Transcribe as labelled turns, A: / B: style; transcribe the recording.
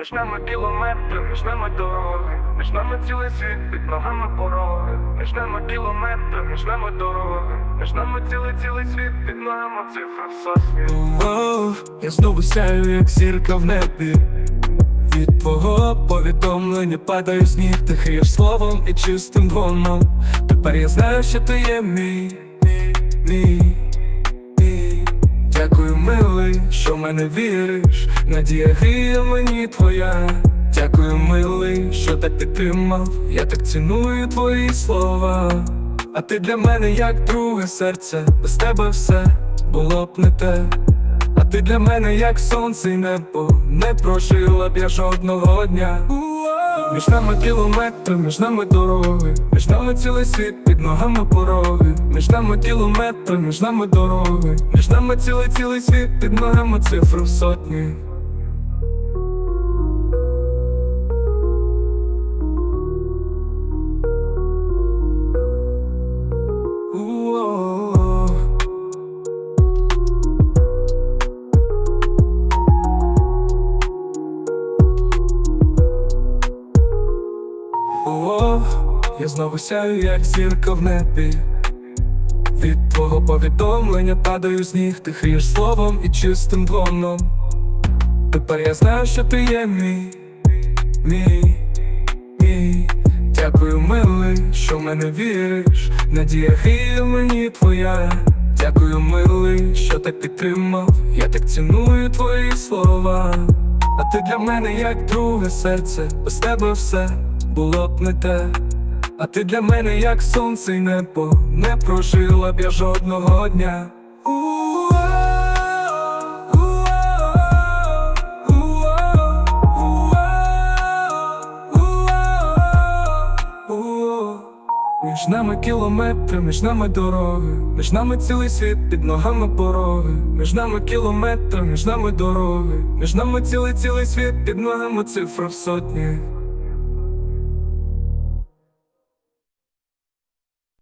A: Між нами кілометри, між дороги, між нами цілий світ, під ногами пороги, між нами кілометри, між дороги, між цілий цілий світ, під ногами цифри в сотні.
B: Я знову сяю, як зірка в небі. Від твого повідомлення падаю сніг, ти хиєш словом і чистим дзвоном. Тепер я знаю, що ти є мій, мій, мій. Що в мене віриш. Надія гріє мені твоя. Дякую, милий, що так підтримав. Я так ціную твої слова. А ти для мене як друге серце, без тебе все було б не те. А ти для мене як сонце й небо, не прожила б я жодного дня. Між нами кілометри, між нами дороги, між нами цілий світ, під ногами пороги, між нами кілометри, між нами дороги, між нами цілий цілий світ, під ногами цифр в сотні. Я знову сяю, як зірка в небі. Від твого повідомлення падаю з ніг, ти хрієш словом і чистим дзвоном. Тепер я знаю, що ти є мій, мій, мій. Дякую, милий, що в мене віриш. Надія гріє мені твоя. Дякую, милий, що так підтримав. Я так ціную твої слова. А ти для мене як друге серце, без тебе все було б не те. А ти для мене як сонце й небо, не прожила б я жодного дня. Між нами кілометри, між нами дороги, між нами цілий світ, під ногами пороги, між нами кілометри, між нами дороги, між нами цілий цілий світ, під ногами цифра в сотні.